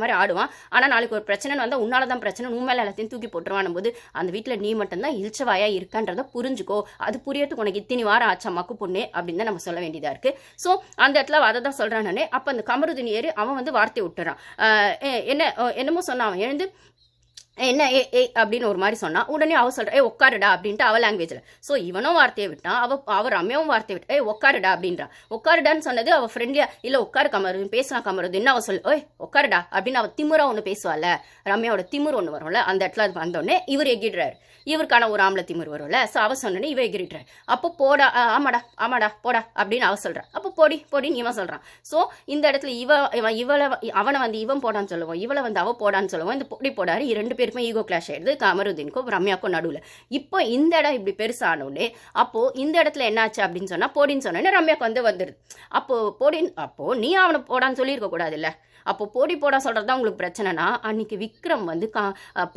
மாதிரி ஆடுவான். ஆனால் நாளைக்கு ஒரு பிரச்சனை வந்தால் உன்னால தான் பிரச்சனை உன் மேலே எல்லாத்தையும் தூக்கி போட்டுருவான் போது அந்த வீட்டில் நீ மட்டும்தான் இழிச்சவாயா இருக்கன்றத புரிஞ்சுக்கோ. அது புரியறதுக்கு உனக்கு இத்தனி வாரம் ஆச்சா மக்கு பொண்ணு அப்படின்னு தான் நம்ம சொல்ல வேண்டியதாக இருக்கு. ஸோ அந்த இடத்துல அதை தான் சொல்கிறான் நானே. அப்போ அந்த கமருதின் ஏறி அவன் வந்து வார்த்தை விட்டுறான். என்ன என்னமோ சொன்னான் அவன். எழுந்து என்ன ஏ ஏ அப்படின்னு ஒரு மாதிரி சொன்னா உடனே அவ சொல்ற ஏ உட்காருடா அப்படின்ட்டு அவ லாங்குவேஜ்ல ஸோ இவனும் வார்த்தையை விட்டான் அவ அவர் ரம்யாவும் வார்த்தையை விட்டா ஏ உட்காருடா அப்படின்றா. உட்காருடான்னு சொன்னது அவ ஃப்ரெண்ட்லியா இல்ல உட்காரு கமருது பேசலாம் கமருது என்ன அவ சொல்லு. ஓய் உட்காருடா அப்படின்னு அவ திமுறா ஒன்று பேசுவாள் ரம்யாவோட திமிர் ஒன்று வரும்ல அந்த இடத்துல அது வந்தோடனே இவர் எகிடுறாரு இவருக்கான ஒரு ஆம்பளை திமிர் வரும்ல. ஸோ அவ சொன்னோடனே இவ எகிடுறாரு அப்போ போடா ஆ, ஆமாடா ஆமாடா போடா அப்படின்னு அவ சொல்றா. அப்போ போடி போடின்னு இவன் சொல்றான் ஸோ இந்த இடத்துல இவ இவன் இவளை அவனை வந்து இவன் போடான்னு சொல்லுவோம் இவளை வந்து அவ போடான்னு சொல்லுவோம். இந்த பொடி போடாரு இரண்டு பேருக்குமே ஈகோ கிளாஷ் ஆயிடுது. கமருதீனுக்கும் ரம்யாக்கும் நடுவில். இப்போ இந்த இடம் இப்படி பெருசானோடனே அப்போ இந்த இடத்துல என்னாச்சு அப்படின்னு சொன்னா போடின்னு சொன்னோடனே ரம்யாக்கு வந்து வந்துடுது அப்போ போடின் அப்போ நீ அவனை போடான்னு சொல்லியிருக்க கூடாதுல்ல? அப்போ போடி போடா சொல்கிறது தான் உங்களுக்கு பிரச்சனைனா அன்றைக்கி விக்ரம் வந்து கா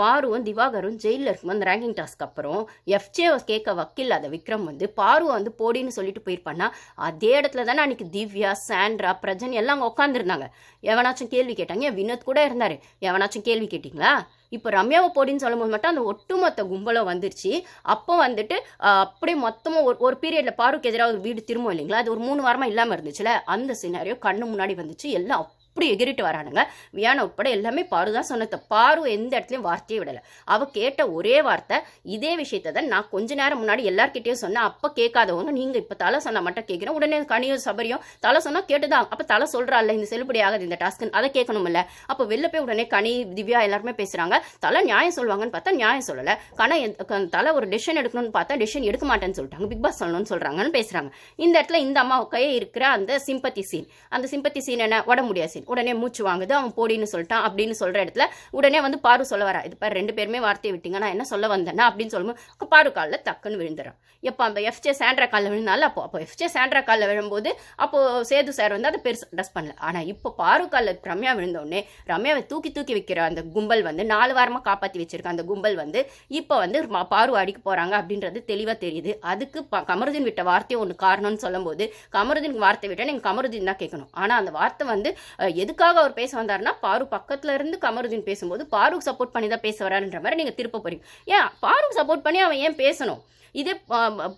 பாருவும் திவாகரும் ஜெயிலில் இருக்கும் அந்த ரேங்கிங் டாஸ்க்கு அப்புறம் எஃப்ஜே கேட்க வக்கீல் அதை விக்ரம் வந்து பாருவை வந்து போடின்னு சொல்லிட்டு போயிருப்பான்னா அதே இடத்துல தானே அன்றைக்கி திவ்யா சாண்ட்ரா பிரஜன் எல்லாம் அங்கே உட்காந்துருந்தாங்க எவனாச்சும் கேள்வி கேட்டாங்க? ஏன் வினோத் கூட இருந்தார். எவனாச்சும் கேள்வி கேட்டிங்களா? இப்போ ரம்யாவை போடின்னு சொல்லும்போது மட்டும் அந்த ஒட்டுமொத்த கும்பலும் வந்துருச்சு. அப்போ வந்துட்டு அப்படியே மொத்தமாக ஒரு ஒரு பீரியடில் பாருக்கு எதிராக ஒரு வீடு திரும்பும் இல்லைங்களா? அது ஒரு மூணு வாரமாக இல்லாமல் இருந்துச்சுல? அந்த சினாரியோ கண்ணு முன்னாடி வந்துச்சு. எல்லாம் அப்படி எகிரிட்டு வரானுங்க. வியானா உட்பட எல்லாமே பாரு தான் சொன்னத. பாரு எந்த இடத்துலையும் வார்த்தையே விடலை. அவள் கேட்ட ஒரே வார்த்தை இதே விஷயத்தை தான் நான் கொஞ்ச நேரம் முன்னாடி எல்லார்கிட்டையும் சொன்னேன். அப்போ கேட்காதவங்க நீங்கள் இப்போ தலை சொன்ன மட்டும் கேட்குறேன். உடனே கனியும் சபரியும் தலை சொன்னால் கேட்டுதான். அப்போ தலை சொல்கிறாள் இந்த செல்லுபடி ஆகாது இந்த டாஸ்க் அதை கேட்கணும்ல அப்போ வெளில போய் உடனே கனி திவ்யா எல்லாருமே பேசுகிறாங்க தலை நியாயம் சொல்லுவாங்கன்னு பார்த்தா நியாயம் சொல்லலை. கனா க- தலை ஒரு டிசிஷன் எடுக்கணும்னு பார்த்தா டிசிஷன் எடுக்க மாட்டேன்னு சொல்லிட்டாங்க. பிக் பாஸ் சொல்லணும்னு சொல்கிறாங்கன்னு பேசுகிறாங்க இந்த இடத்துல இந்த அம்மா இருக்கிற அந்த சிம்பத்தி சீன் அந்த சிம்பத்தி சீன் என்ன? உட முடியாது சீன் உடனே மூச்சு வாங்குது அவன் போடின்னு சொல்லிட்டான் அப்படின்னு சொல்ற இடத்துல உடனே வந்து பாரு சொல்ல வரா. இது பாரு ரெண்டு பேருமே வார்த்தையை விட்டீங்க நான் என்ன சொல்ல வந்தேன்னா அப்படின்னு சொல்லும்போது பாரு காலில் டக்குன்னு விழுந்துறான் எப்போ அந்த எஃப்ஜே சாண்ட்ரா காலில் விழுந்தாலும் அப்போ அப்போ எஃப்ஜே சாண்ட்ரா காலில் விழும்போது அப்போது சேது சார் வந்து அதை பெருசு ட்ரெஸ் பண்ணல. ஆனால் இப்போ பாரு காலில் ரம்யா விழுந்தோடனே ரம்யாவை தூக்கி தூக்கி வைக்கிற அந்த கும்பல் வந்து நாலு வாரமாக காப்பாற்றி வச்சிருக்க அந்த கும்பல் வந்து இப்போ வந்து பாரு அடிக்க போகிறாங்க அப்படின்றது தெளிவாக தெரியுது. அதுக்கு ப- கமருதீன் விட்ட வார்த்தையை ஒன்று காரணம்னு சொல்லும்போது கமருதீன் வார்த்தை விட்டால் நீங்கள் கமருதீன் தான் கேட்கணும். ஆனால் அந்த வார்த்தை வந்து எதுக்காக அவர் பேச வந்தாருன்னா பாரு பக்கத்துல இருந்து கமருதீன் பேசும்போது பாருக்கு சப்போர்ட் பண்ணி தான் பேச வராருன்ற மாதிரி நீங்கள் திருப்ப போறீங்க. ஏன்? பாருக்கு சப்போர்ட் பண்ணி அவன் ஏன் பேசணும்? இதே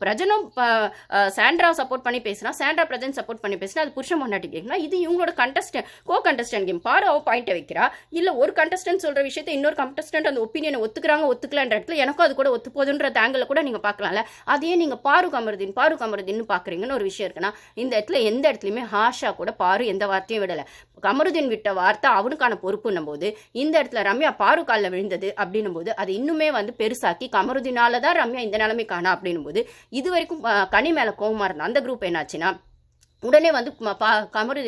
பிரஜனும் சாண்ட்ரா சப்போர்ட் பண்ணி பேசினா சாண்ட்ரா பிரஜன் சப்போர்ட் பண்ணி பேசினா அது புருஷன் பொண்டாட்டி கேட்கணும் இது இவங்களோட கண்டஸ்டன் கோ கண்டஸ்டன்ட் கேம் பாரு அவ பாயிண்ட்டை வைக்கிறா. இல்லை ஒரு கண்டஸ்டன்ட் சொல்ற விஷயத்தை இன்னொரு கண்டஸ்டன்ட் அந்த ஒப்பீனியனை ஒத்துக்கிறாங்க ஒத்துக்கலான்ற இடத்துல எனக்கும் அது கூட ஒத்து போகுதுன்ற ஆங்கிள் கூட நீங்க பார்க்கலாம்ல. அதையே நீங்க பாரு கமருதீன் பாரு கமருதீன் பாக்குறீங்கன்னு ஒரு விஷயம் இருக்குன்னா இந்த இடத்துல எந்த இடத்துலயுமே ஹாஷா கூட பாரு எந்த வார்த்தையும் விடல. கமருதீன் விட்ட வார்த்தை அவனுக்கான பொறுப்புன்னும் போது இந்த இடத்துல ரம்யா பாரு காலில் விழுந்தது அப்படின்னும் போது அது இன்னுமே வந்து பெருசாக்கி கமருதீனால தான் ரம்யா இந்த நிலைமை காணா அப்படின்னும் போது இது வரைக்கும் கனி மேல கோவமா இருந்த அந்த குரூப் என்னாச்சுன்னா உடனே வந்து பா கமரு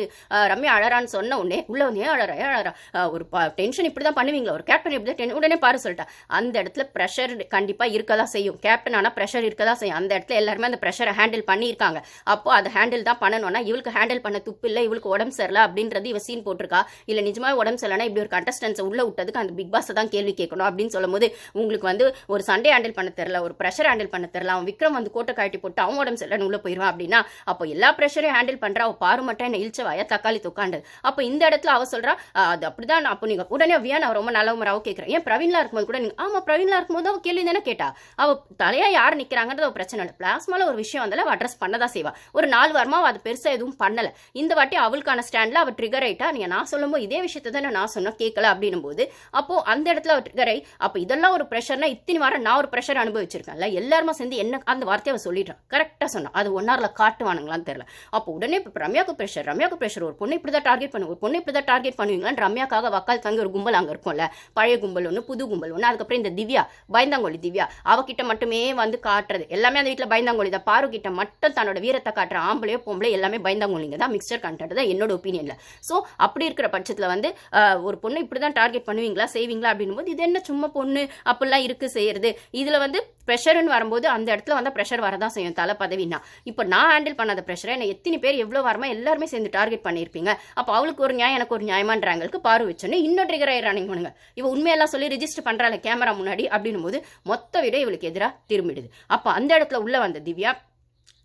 ரம்யா அழறான்னு சொன்ன உடனே உள்ள வந்து ஏன் அழறா ஏன் அழறா? ஒரு டென்ஷன் இப்படி தான் பண்ணுவீங்களா? ஒரு கேப்டன் இப்படி தான் உடனே பாரு சொல்லிட்டா. அந்த இடத்துல ப்ரெஷர் கண்டிப்பாக இருக்க தான் செய்யும். கேப்டன் ஆனால் ப்ரெஷர் இருக்க தான் செய்யும். அந்த இடத்துல எல்லாருமே அந்த ப்ரெஷரை ஹேண்டில் பண்ணியிருக்காங்க. அப்போ அதை ஹேண்டில் தான் பண்ணணும்னா இவளுக்கு ஹேண்டில் பண்ண துப்பு இல்லை இவளுக்கு உடம்பு சரியில்லை அப்படின்றது இவ சீன் போட்டிருக்கா. இல்லை நிஜமாக உடம்பு சரியில்லைனா இப்படி ஒரு கண்டஸ்டன்ஸை உள்ளே விட்டதுக்கு அந்த பிக் பாஸை தான் கேள்வி கேட்கணும் அப்படின்னு சொல்லும்போது உங்களுக்கு வந்து ஒரு சண்டே ஹேண்டில் பண்ண தெரில ஒரு ப்ரெஷர் ஹேண்டில் பண்ண தெரில அவன் விக்ரம் வந்து கோட்டை காட்டி போட்டு அவன் உடம்பு சரியில்லைன்னு உள்ளே போயிடுவான் அப்படின்னா அப்போ எல்லா ப்ரெஷரையும் ஹேண்டில் பண்ணுறா அவள் பாரு மட்டும் என்ன இழிச்சவாயா தக்காளி தூக்காண்டு. அப்போ இந்த இடத்துல அவள் சொல்கிறா அது அப்படிதான் அப்போ நீங்கள் உடனே வியான் அவன் ரொம்ப நல்லவராக கேட்குறேன் ஏன் பிரவீன்லாம் இருக்கும்போது கூட நீங்க ஆமாம் பிரவீன்லாம் இருக்கும்போது அவள் கேள்வி தானே கேட்டா. அவள் தலையாக யார் நிற்கிறாங்கன்றது ஒரு பிரச்சனை இல்லை. பிளாஸ்மாவில் ஒரு விஷயம் வந்தாலும் அவள் அட்ரஸ் பண்ணதான் செய்வாள் ஒரு நாலு வாரமாக அவள் அது பெருசாக எதுவும் பண்ணலை. இந்த வாட்டி அவளுக்கான ஸ்டாண்டில் அவள் ட்ரிகர் ஆயிட்டா. நீங்கள் நான் சொல்லும்போது இதே விஷயத்தை தானே நான் சொன்னேன் கேட்கல அப்படின்னும் போது அப்போ அந்த இடத்துல அவ ட்ரிகர் ஆகி அப்போ இதெல்லாம் ஒரு ப்ரெஷர்னா இத்தனை வாரம் நான் ஒரு ப்ரெஷர் அனுபவிச்சிருக்கேன்ல எல்லாருமே சேர்ந்து என்ன அந்த வார்த்தையை அவள் சொல்லிடுறான் கரெக்டாக சொன்னான் அது ஒன்னாரில் காட்டுவானுங்களான்னு தெரியல. அப்போ உடனே இப்போ ரம்யாவுக்கு ப்ரெஷர் ரம்யாவுக்கு ப்ரெஷர் ஒரு பொண்ணு இப்படி தான் டார்கெட் பண்ணுங்க ஒரு பொண்ணு இப்படி தான் டார்கெட் பண்ணுவீங்களான்னு ரம்யாக்காக வக்கால் தங்கி ஒரு கும்பல் அங்கே இருக்கும்ல? பழைய கும்பல் ஒன்று புது கும்பல் ஒன்று அதுக்கப்புறம் இந்த திவ்யா பயந்தாங்கோலி திவ்யா அவகிட்ட மட்டுமே வந்து காட்டுறது. எல்லாமே அந்த வீட்டில் பயந்தாங்கோலி தான். பாரு கிட்ட மட்டும் தன்னோட வீரத்தை காட்டுற ஆம்பளையோ பொம்பளை எல்லாமே பயந்தாங்கோலிங்க தான். மிக்சர் கண்டென்ட் தான் என்னோட ஒப்பீனியனில் ஸோ அப்படி இருக்கிற பட்சத்தில் வந்து ஒரு பொண்ணு இப்படி தான் டார்கெட் பண்ணுவீங்களா செய்வீங்களா அப்படின்னும் போது இது என்ன சும்மா பொண்ணு அப்படிலாம் இருக்குது செய்கிறது இதில் வந்து ப்ரெஷர்னு வரும்போது அந்த இடத்துல வந்து ப்ரெஷர் வரதான் செய்யும். தலை பதவினா இப்போ நான் ஹேண்டில் பண்ணாத ப்ரெஷரை என்ன எத்தனை பேர் எவ்வளோ வரமா எல்லாருமே சேர்ந்து டார்கெட் பண்ணியிருப்பீங்க. அப்போ அவளுக்கு ஒரு நியாயம் எனக்கு ஒரு நியாயமான்றாங்களுக்கு பாரு வச்சோன்னே இன்னும் ட்ரிகர் ஆயிடுறானுங்க பண்ணுங்க இவ உண்மையெல்லாம் சொல்லி ரிஜிஸ்டர் பண்ணுறாள் கேமரா முன்னாடி அப்படின்னும் போது மொத்த விட இவளுக்கு எதிராக திரும்பிடுது. அப்போ அந்த இடத்துல உள்ள வந்த திவ்யா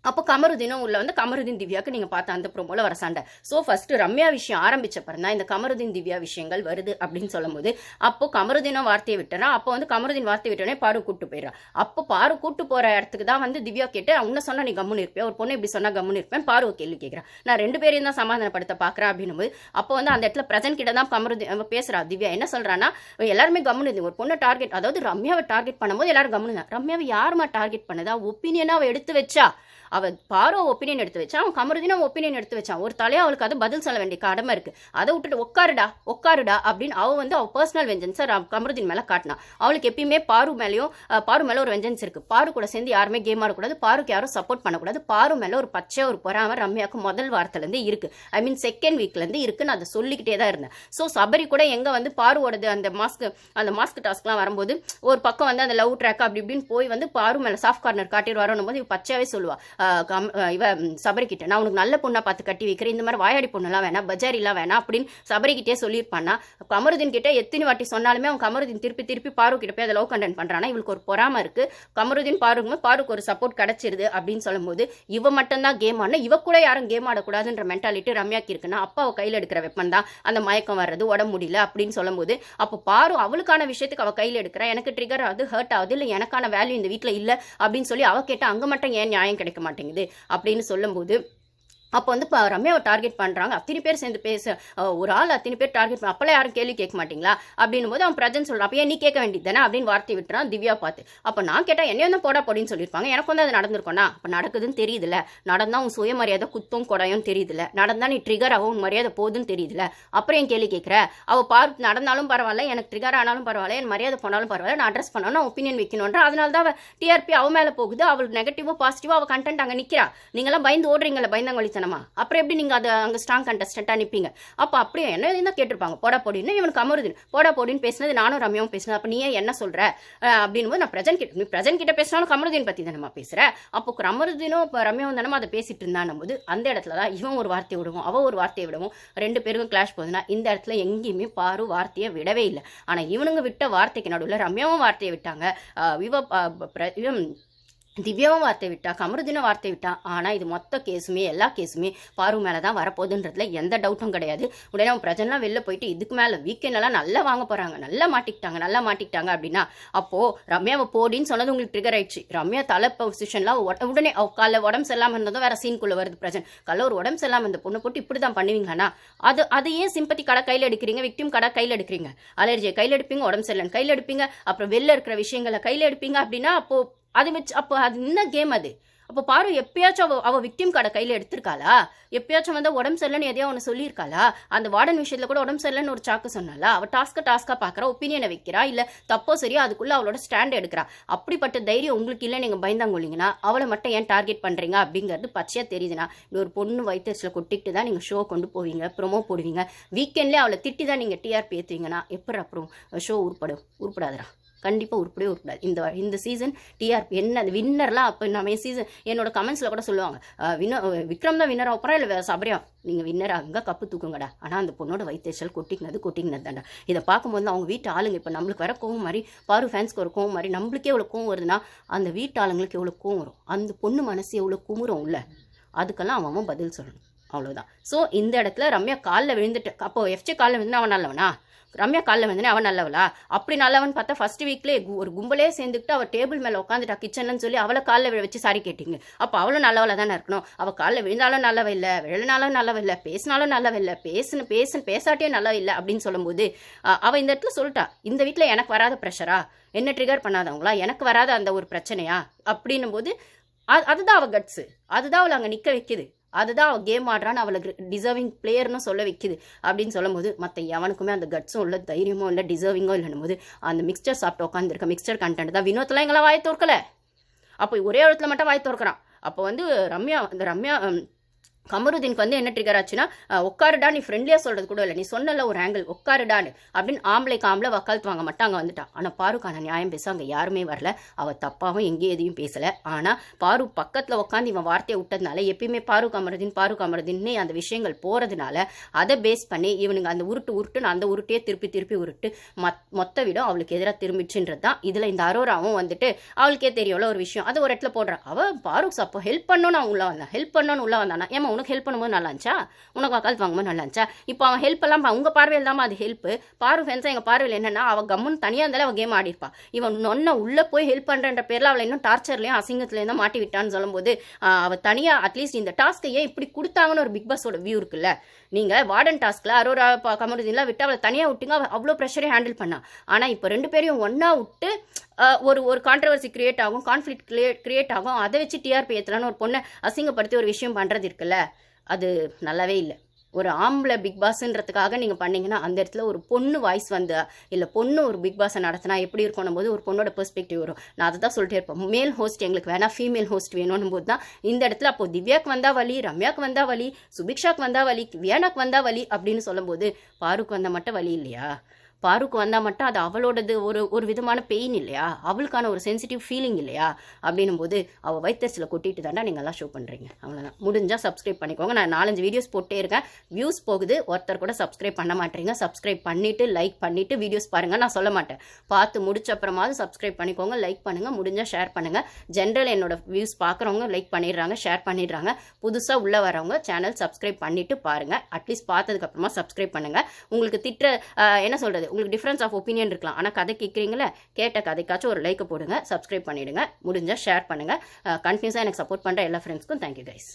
அப்போ கமருதீனும் உள்ள வந்து கமருதீன் திவ்யாவுக்கு நீங்கள் பார்த்த அந்த ப்ரோமோல வர சண்டை. ஸோ ஃபர்ஸ்ட் ரம்யா விஷயம் ஆரம்பித்த தான் இந்த கமருதீன் திவ்யா விஷயங்கள் வருது அப்படின்னு சொல்லும்போது அப்போ கமருதீனும் வார்த்தையை விட்டுறா அப்போ வந்து கமருதீன் வார்த்தை விட்டோடனே பாரு கூட்டு போயிடறான் அப்போ பாரு கூட்டு போற இடத்துக்கு தான் வந்து திவ்யா கேட்டு உன்ன சொன்னா நீ கம்முன்னு இருப்பேன் ஒரு பொண்ணு இப்படி சொன்னா கம்முன்னு இருப்பேன். பாரு கேள்வி கேட்குறேன் நான் ரெண்டு பேரையும் தான் சமாதானப்படுத்த பார்க்குறேன் அப்படின்னும் போது அப்போ வந்து அந்த இடத்துல பிரசன்ட் கிட்ட தான் கமருதீன் அவ பேசுறா. திவ்யா என்ன சொல்றான்னா எல்லாருமே கம்முன்னு ஒரு பொண்ணை டார்கெட் அதாவது ரம்யாவை டார்கெட் பண்ணும்போது எல்லாரும் கம்முன்னு ரம்யாவை யாருமா டார்கெட் பண்ணதா? ஒப்பீனியனா அவ எடுத்து வச்சா. அவள் பாரோ ஒப்பீனியன் எடுத்து வச்சா அவன் கமருதீனும் ஒப்பீனியன் எடுத்து வச்சான். ஒரு தலையை அவளுக்கு அது பதில் சொல்ல வேண்டிய கடமை இருக்கு. அதை விட்டுட்டு உட்காருடா உட்காருடா அப்படின்னு அவள் வந்து அவள் பர்சனல் வெஞ்சன்ஸை கமருதீன் மேலே காட்டினா. அவளுக்கு எப்பயுமே பாரு மேலேயும் பாரு மேலே ஒரு வெஞ்சன்ஸ் இருக்கு. பாரு கூட சேர்ந்து யாருமே கேம் ஆடக்கூடாது. பாருக்கு யாரும் சப்போர்ட் பண்ணக்கூடாது. பாரு மேலே ஒரு பச்சை ஒரு பொறாம ரம்யாவுக்கு முதல் வாரத்துலேருந்து இருக்குது இருக்கு. ஐ மீன் செகண்ட் வீக்லேருந்து இருக்குது இருக்கு. நான் அதை சொல்லிக்கிட்டே தான் இருந்தேன். ஸோ சபரி கூட எங்கே வந்து பாருவோடது அந்த மாஸ்க் அந்த மாஸ்க் டாஸ்க்லாம் வரும்போது ஒரு பக்கம் வந்து அந்த லவ் ட்ராக் அப்படி இப்படின்னு போய் வந்து பாரு மேலே சாஃப்ட் கார்னர் காட்டிடுவாரோன்னு போது இவ பச்சையாவே சொல்லுவா. கம்- இவ சபரிக்கிட்ட நான் உனக்கு நல்ல பொண்ணாக பார்த்து கட்டி வைக்கிறேன். இந்த மாதிரி வாயாடி பொண்ணுலாம் வேணாம் பஜாரிலாம் வேணாம் அப்படின்னு சபரிக்கிட்டே சொல்லியிருப்பான்னா கமருதீன் கிட்ட எத்தனை வாட்டி சொன்னாலுமே அவன் கமருதீன் திருப்பி திருப்பி பாரு கிட்ட போய் அதை லவ் கண்டென்ட் பண்ணுறான் இவளுக்கு ஒரு பொறாம இருக்குது கமருதீன் பாருங்க பாருக்கு ஒரு சப்போர்ட் கிடைச்சிருது அப்படின்னு சொல்லும்போது இவ மட்டும்தான் கேம் ஆடணும் இவ கூட யாரும் கேம் ஆடக்கூடாதுன்ற மென்டாலிட்டி ரம்யாக்கு இருக்குன்னா அப்பா அவள் கையில் எடுக்கிற வெப்பன் தான். அந்த மயக்கம் வர்றது உடம்பு முடியல அப்படின்னு சொல்லும்போது அப்போ பாரு அவளுக்கான விஷயத்துக்கு அவள் கையில் எடுக்கிறா. எனக்கு ட்ரிகர் ஆகுது ஹர்ட் ஆகுது இல்லை எனக்கான வேல்யூ இந்த வீட்டில் இல்லை அப்படின்னு சொல்லி அவள் கேட்டால் அங்கே மட்டும் ஏன் நியாயம் கிடைக்க மாட்டேங்குது அப்படின்னு சொல்லும்போது அப்போ வந்து இப்போ ரம்யாவை டார்கெட் பண்ணுறாங்க அத்தனை பேர் சேர்ந்து பேச ஒரு ஆள் அத்தனை பேர் டார்கெட் பண்ண அப்போல்லாம் யாரும் கேள்வி கேட்க மாட்டீங்களா? அப்படின்னும் போது அவன் பிரஜன் சொல்கிறான் அப்போ ஏன் நீ கேட்க வேண்டியது தானே அப்படின்னு வார்த்தை விட்டுறான் திவ்யா பார்த்து. அப்போ நான் கேட்டால் என்னையும் தான் போடா போடின்னு சொல்லியிருப்பாங்க. எனக்கு வந்து அது நடந்திருக்கோண்ணா அப்போ நடக்குதுன்னு தெரியுதுல்ல. நடந்தால் உன் சுயமரியாதை குத்தம் கொடையும் தெரியுதுல்ல. நடந்தால் நீ ட்ரிகர் ஆகும் உன் மரியாதை போகுதுன்னு தெரியுதுல்ல. அப்புறம் ஏன் கேள்வி கேட்குற? அவள் பார் நடந்தாலும் பரவாயில்ல எனக்கு ட்ரிகர் ஆனாலும் பரவாயில்ல என் மரியாதை போனாலும் பரவாயில்ல நான் அட்ரஸ் பண்ணணும் ஒப்பீனியன் வைக்கணுன்ற அதனால தான் அவள் டிஆர்பி அவள் மேலே போகுது. அவள் நெகட்டிவோ பாசிட்டிவோ அவள் கண்டென்ட் அங்கே நிற்கிறா நீங்களாம் பயந்து ஓடுறீங்களா பயந்தாங்கொழித்தனமா அப்புறம் எப்படி நீங்கள் அதை அங்கே ஸ்ட்ராங் கண்டஸ்டண்ட்டாக நிற்பீங்க அப்போ அப்படியே என்ன இருந்தால் கேட்டிருப்பாங்க. போடா போடின்னு. இவனுக்கு அமருது போடா போடின்னு பேசினது நானும் ரம்யாவும் பேசினது. அப்போ நீ ஏன் என்ன சொல்கிற அப்படின்னு போது நான் பிரஜன் கிட்ட நீ பிரஜன் கிட்ட பேசினாலும் கமருதீன் பற்றி தானம்மா பேசுகிறேன் அப்போ கமருதீனும் இப்போ ரம்யாவும் தானமா அதை பேசிட்டு இருந்தான் போது அந்த இடத்துல தான் இவன் ஒரு வார்த்தையை விடுவோம் அவன் ஒரு வார்த்தையை விடுவோம் ரெண்டு பேருக்கும் கிளாஷ் போகுதுன்னா இந்த இடத்துல எங்கேயுமே பாரு வார்த்தையை விடவே இல்லை. ஆனால் இவனுங்க விட்ட வார்த்தைக்கு நடுவில் ரம்யாவும் வார்த்தையை விட்டாங்க. இவ இவன் திவ்யாவும் வார்த்தை விட்டா கமருதினும் வார்த்தை விட்டா ஆனால் இது மொத்த கேஸுமே எல்லா கேஸுமே பாரு மேலே தான் வரப்போகுதுன்றதுல எந்த டவுட்டும் கிடையாது. உடனே அவன் பிரஜன்லாம் வெளில போயிட்டு இதுக்கு மேலே வீக்கெண்டெல்லாம் நல்லா வாங்க போகிறாங்க நல்லா மாட்டிக்கிட்டாங்க நல்லா மாட்டிக்கிட்டாங்க அப்படின்னா அப்போது ரம்யாவை போடின்னு சொன்னது உங்களுக்கு ட்ரிகர் ஆயிடுச்சு. ரம்யா தலை பொசிஷன்லாம் உடனே அவ காலைல உடம்பு சரியில்லாமல் இருந்ததும் வேறு சீனுக்குள்ளே வருது பிரஜன். காலைல ஒரு உடம்பு சரியில்லாமல் இந்த பொண்ணை போட்டு இப்படி தான் பண்ணுவீங்கன்னா அது அது ஏன் சிம்பத்தி கடை கையில் எடுக்கிறீங்க? விக்டிம் கடை கையில் எடுக்கிறீங்க? அலர்ஜியை கையில் எடுப்பீங்க உடம்பு சரியில்லைன்னு கையில் எடுப்பீங்க அப்புறம் வெளில இருக்கிற விஷயங்களை கையில் எடுப்பீங்க அப்படின்னா அப்போது அது வச்சு அப்போ அது என்ன கேம் அது? அப்போ பாரு எப்பயாச்சும் அவ அவள் விக்டிம் கார்டை கையில் எடுத்திருக்காளா? எப்பயாச்சும் வந்து உடம்பு சரியில்லைன்னு எதையோ ஒன்று சொல்லியிருக்காளா? அந்த வார்டன் விஷயத்தில் கூட உடம்பு சரியில்லைன்னு ஒரு சாக்கு சொன்னாலா அவள் டாஸ்க்கை டாஸ்க்காக பார்க்குறா ஒப்பீனியனை வைக்கிறா இல்லை தப்போ சரியா அதுக்குள்ளே அவளோட ஸ்டாண்ட் எடுக்கிறா. அப்படிப்பட்ட தைரியம் உங்களுக்கு இல்லை நீங்கள் பயந்தாங்கொள்ளிங்கன்னா அவளை மட்டும் ஏன் டார்கெட் பண்ணுறீங்க அப்படிங்கிறது பச்சையாக தெரியுதுன்னா இந்த ஒரு பொண்ணு வயிற்றுச்சில் கொட்டிட்டு தான் நீங்கள் ஷோ கொண்டு போவீங்க ப்ரொமோ போடுவீங்க. வீக்கெண்ட்லேயே அவளை திட்டி தான் நீங்கள் டிஆர்பி ஏற்றுவீங்கன்னா எப்படி அப்புறம் ஷோ உருப்படும் உருப்படாதுடா. கண்டிப்பாக உருப்படியே உருப்படாது. இந்த இந்த சீசன் டிஆர்பி என்ன வின்னர்லாம் அப்போ நம்ம சீசன் என்னோட கமெண்ட்ஸில் கூட சொல்லுவாங்க. வின்னர் விக்ரம் தான் வின்னர் ஆகப்போறா இல்லை சபரியா? நீங்கள் வின்னர் அங்கே கப்பு தூக்குங்கடா. ஆனால் அந்த பொண்ணோட வயிற்றுச்சல் கொட்டிக்கினது கொட்டிக்கினது தான்டா. இதை பார்க்கும்போது அவங்க வீட்டு ஆளுங்க இப்போ நம்மளுக்கு வர கோவம் மாதிரி பாரு ஃபேன்ஸ்க்கு ஒரு கோவம் மாதிரி நம்மளுக்கே எவ்வளோ கோவம் வருதுன்னா அந்த வீட்டு ஆளுங்களுக்கு எவ்வளோ கோவம் வரும்? அந்த பொண்ணு மனசு எவ்வளோ குமுறும் இல்லை அதுக்கெல்லாம் அவன் அவன் பதில் சொல்லணும். அவ்வளோதான் ஸோ இந்த இடத்துல ரம்யா காலில் விழுந்துட்டு அப்போ எஃப்ஜி காலில் விழுந்துனா அவன் நல்லவனா? ரம்யா காலில் வந்தனே அவன் நல்லவளா? அப்படி நல்லவன் பார்த்தா ஃபர்ஸ்ட் வீக்லேயே ஒரு கும்பலே சேர்ந்துக்கிட்டு அவள் டேபிள் மேலே உட்காந்துட்டா கிச்சன்லன்னு சொல்லி அவளை காலில் விழ வச்சு சாரி கேட்டிங்க. அப்போ அவளும் நல்லவளை தானே இருக்கணும். அவள் காலில் விழுந்தாலும் நல்லவ இல்லை விழனாலும் நல்லவ இல்லை பேசினாலும் நல்லவ இல்லை பேசுன்னு பேசுன்னு பேசாட்டே நல்லவ இல்லை அப்படின்னு சொல்லும்போது அவள் இந்த இடத்துல சொல்லிட்டா இந்த வீட்டில் எனக்கு வராத ப்ரெஷரா என்ன ட்ரிகர் பண்ணாதவங்களா? எனக்கு வராத அந்த ஒரு பிரச்சனையா? அப்படின்னும் போது அது அதுதான் அவள் கட்ஸு அதுதான் அவளை அங்கே நிற்க வைக்குது. அதுதான் அவள் கேம் ஆடுறான்னு அவளுக்கு டிசர்விங் பிளேயர்னு சொல்ல வைக்குது. அப்படின்னு சொல்லும் போது மற்ற எவனுக்குமே அந்த கட்ஸும் இல்லை தைரியமும் இல்லை டிசர்விங்கோ இல்லைன்னும் போது அந்த மிக்சர் சாப்பிட்டு உட்காந்துருக்க மிக்சர் கண்டென்ட் தான் வினோத்லாம் எங்களை வாய் தோற்கலை அப்போ ஒரே இடத்துல மட்டும் வாய் தோற்கிறான் அப்போ வந்து ரம்யா அந்த ரம்யா கமருதீனுக்கு வந்து என்ன ட்ரிகர் ஆச்சுன்னா உட்காருடா நீ ஃப்ரெண்ட்லியாக சொல்கிறது கூட இல்லை. நீ சொன்னல ஒரு ஆங்கிள் உட்காருடான்னு. அப்படின்னு ஆம்பளைக்கு ஆம்பளை வக்காலத்து வாங்க மட்டும் அங்கே வந்துட்டான். ஆனால் பாருக்கான நியாயம் பேச அங்கே யாருமே வரல. அவள் தப்பாகவும் எங்கேயும் எதையும் பேசலை. ஆனால் பாரு பக்கத்தில் உட்காந்து இவன் வார்த்தையை விட்டதுனால எப்பயுமே பாரு கமருதீன் பாரு கமருதீன்னு அந்த விஷயங்கள் போகிறதுனால அதை பேஸ் பண்ணி இவனுங்க அந்த உருட்டு உருட்டுன்னு அந்த உருட்டையே திருப்பி திருப்பி உருட்டு மத் மொத்த விடம் அவளுக்கு எதிராக திரும்பிச்சுன்றது தான் இதில் இந்த அரோராவும் வந்துட்டு அவளுக்கே தெரியல ஒரு விஷயம். அது ஒரு இடத்துல போடுறான் அவள் பாருக்ஸ் அப்போ ஹெல்ப் பண்ணணும் அவன் உள்ள வந்தான். ஹெல்ப் பண்ணணும்னு உள்ள வந்தானா? ஏமா உனக்கு ஹெல்ப் பண்ணும்போது நல்லா இருந்துச்சா? உனக்கு வக்காலத்து வாங்கும்போது நல்லா இருந்துச்சா? இப்போ அவன் ஹெல்ப் எல்லாம் பா- பார்வையில் தான் அது ஹெல்ப் பார்வை ஃப்ரெண்ட்ஸாக எங்கள் பார்வையில் என்னன்னா அவள் கம்முன்னு தனியாக இருந்தாலும் அவள் கேம் ஆடிருப்பா. இவன் நொன்ன உள்ளே போய் ஹெல்ப் பண்ணுறன்ற பேரில் அவளை இன்னும் டார்ச்சர்லையும் அசிங்கத்துலேயும் தான் மாட்டி விட்டான்னு சொல்லும்போது அவள் தனியாக அட்லீஸ்ட் இந்த டாஸ்க்கை ஏன் இப்படி கொடுத்தாங்கன்னு ஒரு பிக் பாஸோட வியூ இருக்குல்ல? நீங்கள் வார்டன் டாஸ்க்கில் அரோரா ப- கமருதீன்லாம் விட்டு அவளை தனியாக விட்டுங்க அவள் அவ்வளோ ப்ரெஷரையும் ஹேண்டில் பண்ணா. ஆனால் இப்போ ரெண்டு பேரையும் ஒன்றா விட்டு ஒரு ஒரு கான்ட்ரவர்சி கிரியேட் ஆகும் கான்ஃப்ளிக் கிரியேட் ஆகும். அதை வச்சு டிஆர்பி ஏற்றலான்னு ஒரு பொண்ணை அசிங்கப்படுத்தி ஒரு விஷயம் பண்ணுறது இருக்குல்ல? அது நல்லாவே இல்லை. ஒரு ஆம்பளை பிக் பாஸ்ன்றதுக்காக நீங்கள் பண்ணீங்கன்னா அந்த இடத்துல ஒரு பொண்ணு வாய்ஸ் வந்து இல்லை பொண்ணு ஒரு பிக் பாஸை நடத்தினா எப்படி இருக்கணும் போது ஒரு பொண்ணோட பெர்ஸ்பெக்டிவ் வரும். நான் அதை தான் சொல்லிட்டே இருப்பேன். மேல் ஹோஸ்ட் எங்களுக்கு வேணால் ஃபீமேல் ஹோஸ்ட் வேணும்னு போது தான் இந்த இடத்துல அப்போது திவ்யாக்கு வந்தால் வலி ரம்யாக்கு வந்தால் வலி சுபிக்ஷாக்கு வந்தால் வலி வியானாக்கு வந்தால் வலி அப்படின்னு சொல்லும்போது பாருக்கு வந்தால் மட்டும் வலி இல்லையா? பாருக்கு வந்தால் மட்டும் அது அவளோடது ஒரு ஒரு விதமான பெயின் இல்லையா? அவளுக்கான ஒரு சென்சிட்டிவ் ஃபீலிங் இல்லையா? அப்படின்னும் போது அவள் வயிற்றுல கொட்டிட்டு தாண்டா நீங்கள் எல்லாம் ஷோ பண்ணுறீங்க அவ்வளோதான் முடிஞ்சால் சப்ஸ்கிரைப் பண்ணிக்கோங்க. நான் நாலஞ்சு வீடியோஸ் போட்டே இருக்கேன். வியூஸ் போகுது. ஒருத்தர் கூட சப்ஸ்கிரைப் பண்ண மாட்டேங்க. சப்ஸ்கிரைப் பண்ணிவிட்டு லைக் பண்ணிவிட்டு வீடியோஸ் பாருங்கள் நான் சொல்ல மாட்டேன். பார்த்து முடிச்ச அப்புறமாவது சப்ஸ்கிரைப் பண்ணிக்கோங்க. லைக் பண்ணுங்கள் முடிஞ்சால் ஷேர் பண்ணுங்கள் ஜென்ரல் என்னோட வியூஸ் பார்க்குறவங்க லைக் பண்ணிடுறாங்க ஷேர் பண்ணிடுறாங்க. புதுசாக உள்ளே வரவங்க சேனல் சப்ஸ்கிரைப் பண்ணிவிட்டு பாருங்கள் அட்லீஸ்ட் பார்த்ததுக்கப்புறமா சப்ஸ்கிரைப் பண்ணுங்கள் உங்களுக்கு திட்டுற என்ன சொல்கிறது உங்களுக்கு டிஃப்ரென்ஸ் ஆஃப் ஒப்பீனியன் இருக்கலாம். ஆனால் கதை கேட்குறீங்களே கேட்ட கதைக்காச்சும் ஒரு லைக்கை போடுங்க சப்ஸ்கிரைப் பண்ணிவிடுங்க முடிஞ்சால் ஷேர் பண்ணுங்கள் கண்டினியூஸாக எனக்கு சப்போர்ட் பண்ணுற எல்லா ஃப்ரெண்ட்ஸ்க்கும் தேங்க்யூ கைஸ்